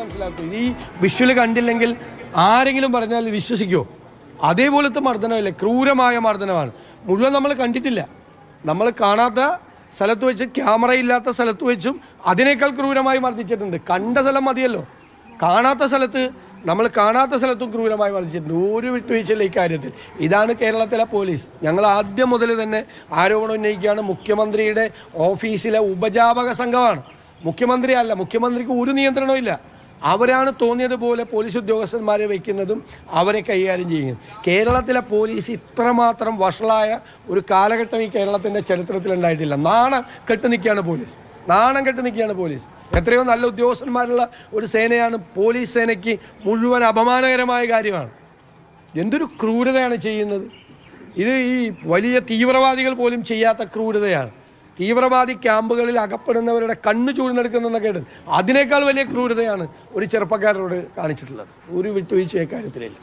മനസ്സിലാക്കൂ. ഈ വിഷ്വൽ കണ്ടില്ലെങ്കിൽ ആരെങ്കിലും പറഞ്ഞാൽ വിശ്വസിക്കുമോ അതേപോലത്തെ മർദ്ദനമല്ലേ? ക്രൂരമായ മർദ്ദനമാണ്. മുഴുവൻ നമ്മൾ കണ്ടിട്ടില്ല. നമ്മൾ കാണാത്ത സ്ഥലത്ത് വെച്ച് ക്യാമറ ഇല്ലാത്ത സ്ഥലത്ത് വെച്ചും അതിനേക്കാൾ ക്രൂരമായി മർദ്ദിച്ചിട്ടുണ്ട്. കണ്ട സ്ഥലം മതിയല്ലോ. കാണാത്ത സ്ഥലത്ത് നമ്മൾ കാണാത്ത സ്ഥലത്തും ക്രൂരമായി മർദ്ദിച്ചിട്ടുണ്ട്. ഒരു വിട്ടുവീഴ്ചയില്ല ഇക്കാര്യത്തിൽ ഇതാണ് കേരളത്തിലെ പോലീസ്. ഞങ്ങൾ ആദ്യം മുതൽ തന്നെ ആരോപണം ഉന്നയിക്കുകയാണ്. മുഖ്യമന്ത്രിയുടെ ഓഫീസിലെ ഉപജാപക സംഘമാണ്. മുഖ്യമന്ത്രി അല്ല മുഖ്യമന്ത്രിക്ക് ഒരു നിയന്ത്രണവും ഇല്ല. അവരാണ് തോന്നിയതുപോലെ പോലീസ് ഉദ്യോഗസ്ഥന്മാരെ വയ്ക്കുന്നതും അവരെ കൈകാര്യം ചെയ്യുന്നത്. കേരളത്തിലെ പോലീസ് ഇത്രമാത്രം വഷളായ ഒരു കാലഘട്ടം ഈ കേരളത്തിന്റെ ചരിത്രത്തിൽ ഉണ്ടായിട്ടില്ല. നാണം കെട്ട് നിൽക്കുകയാണ് പോലീസ്. നാണം കെട്ട് നിൽക്കുകയാണ് പോലീസ്. എത്രയോ നല്ല ഉദ്യോഗസ്ഥന്മാരുള്ള ഒരു സേനയാണ് പോലീസ് സേനയ്ക്ക് മുഴുവൻ അപമാനകരമായ കാര്യമാണ്. എന്തൊരു ക്രൂരതയാണ് ചെയ്യുന്നത്. ഇത് ഈ വലിയ തീവ്രവാദികൾ പോലും ചെയ്യാത്ത ക്രൂരതയാണ്. തീവ്രവാദി ക്യാമ്പുകളിൽ അകപ്പെടുന്നവരുടെ കണ്ണു ചൂഴ്ന്നെടുക്കുന്നതെന്നൊക്കെ കേട്ടത്. അതിനേക്കാൾ വലിയ ക്രൂരതയാണ് ഒരു ചെറുപ്പക്കാരോട് കാണിച്ചിട്ടുള്ളത്. ഒരു വിട്ടുവീഴ്ച കാര്യത്തിലില്ല